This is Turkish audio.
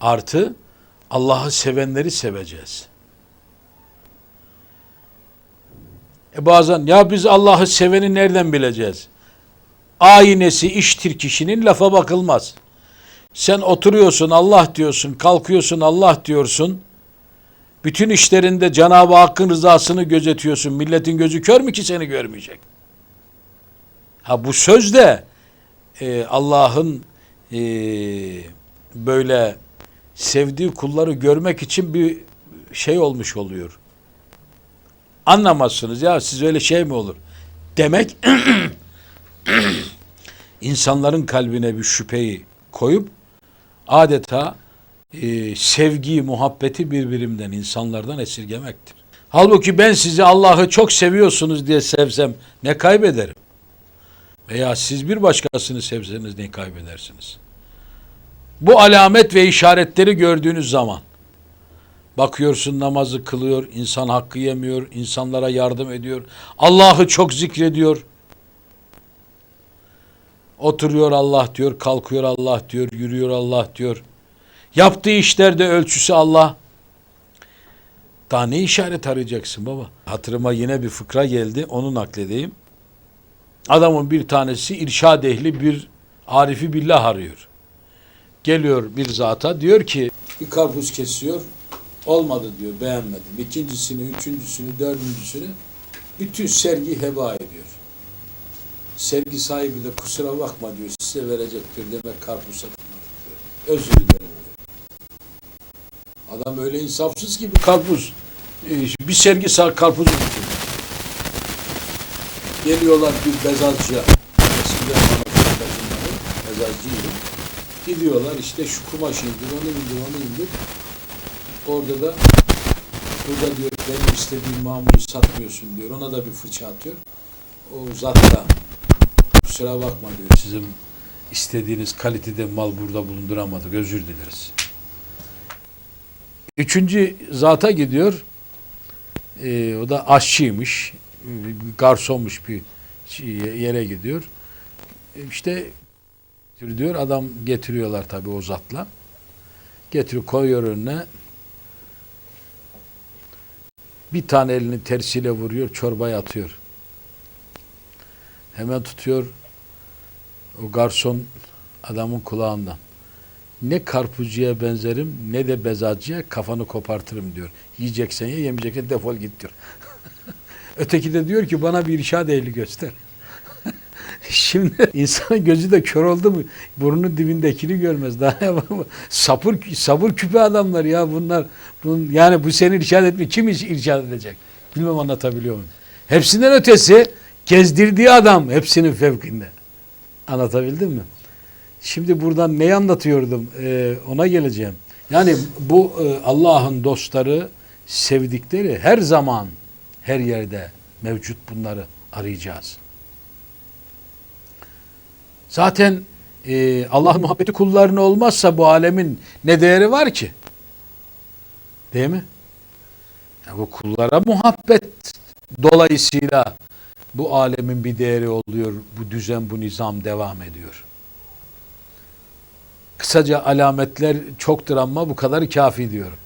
Artı Allah'ı sevenleri seveceğiz. E bazen ya biz Allah'ı seveni nereden bileceğiz? Aynesi iştir kişinin lafa bakılmaz. Sen oturuyorsun Allah diyorsun, kalkıyorsun Allah diyorsun. Bütün işlerinde Cenab-ı Hakk'ın rızasını gözetiyorsun. Milletin gözü kör mü ki seni görmeyecek? Ha bu söz de e, Allah'ın e, böyle sevdiği kulları görmek için bir şey olmuş oluyor. Anlamazsınız ya siz öyle şey mi olur? Demek insanların kalbine bir şüpheyi koyup adeta e, sevgiyi, muhabbeti birbirimden, insanlardan esirgemektir. Halbuki ben sizi Allah'ı çok seviyorsunuz diye sevsem ne kaybederim? Veya siz bir başkasını sevseniz ne kaybedersiniz? Bu alamet ve işaretleri gördüğünüz zaman bakıyorsun namazı kılıyor, insan hakkı yemiyor, insanlara yardım ediyor, Allah'ı çok zikrediyor. Oturuyor Allah diyor, kalkıyor Allah diyor, yürüyor Allah diyor. Yaptığı işlerde ölçüsü Allah. Daha ne işaret arayacaksın baba? Hatırıma yine bir fıkra geldi, onu nakledeyim. Adamın bir tanesi irşad ehli bir arifi billah arıyor. Geliyor bir zata diyor ki bir karpuz kesiyor. Olmadı diyor beğenmedim. İkincisini, üçüncüsünü, dördüncüsünü bütün sergi heba ediyor. Sergi sahibi de kusura bakma diyor size verecektir demek karpuz satılmadı diyor. Özür dilerim diyor. Adam öyle insafsız ki bir karpuz e, bir sergi karpuzu bitirdi. Geliyorlar bir bezazcıya. Eskiden bana. Gidiyorlar işte şu kumaşı indir, onu indir, onu indir. Orada da burada diyor benim istediğim mamulü satmıyorsun diyor. Ona da bir fırça atıyor. O zat da kusura bakma diyor. Sizin istediğiniz kalitede mal burada bulunduramadık. Özür dileriz. Üçüncü zata gidiyor. Ee, o da aşçıymış. Garsonmuş bir şey- yere gidiyor. E, İşte diyor adam getiriyorlar tabii o zatla. Getiriyor koyuyor önüne. Bir tane elini tersiyle vuruyor, çorbaya atıyor. Hemen tutuyor o garson adamın kulağından. Ne karpuzcuya benzerim ne de bezacıya kafanı kopartırım diyor. Yiyeceksen ye yemeyeceksen defol git diyor. Öteki de diyor ki bana bir irşad ehli göster. Şimdi insanın gözü de kör oldu mu burnunun dibindekini görmez. Daha? Sapır, sabır küpe adamlar ya bunlar. Bunun, yani bu seni irşad etmiyor. Kim irşad edecek? Bilmem anlatabiliyor muyum? Hepsinden ötesi gezdirdiği adam hepsinin fevkinde. Anlatabildim mi? Şimdi buradan neyi anlatıyordum? Ee, ona geleceğim. Yani bu e, Allah'ın dostları, sevdikleri her zaman, her yerde mevcut bunları arayacağız. Zaten e, Allah muhabbeti kullarına olmazsa bu alemin ne değeri var ki? Değil mi? Ya bu kullara muhabbet dolayısıyla bu alemin bir değeri oluyor. Bu düzen, bu nizam devam ediyor. Kısaca alametler çoktur ama bu kadar kafi diyorum.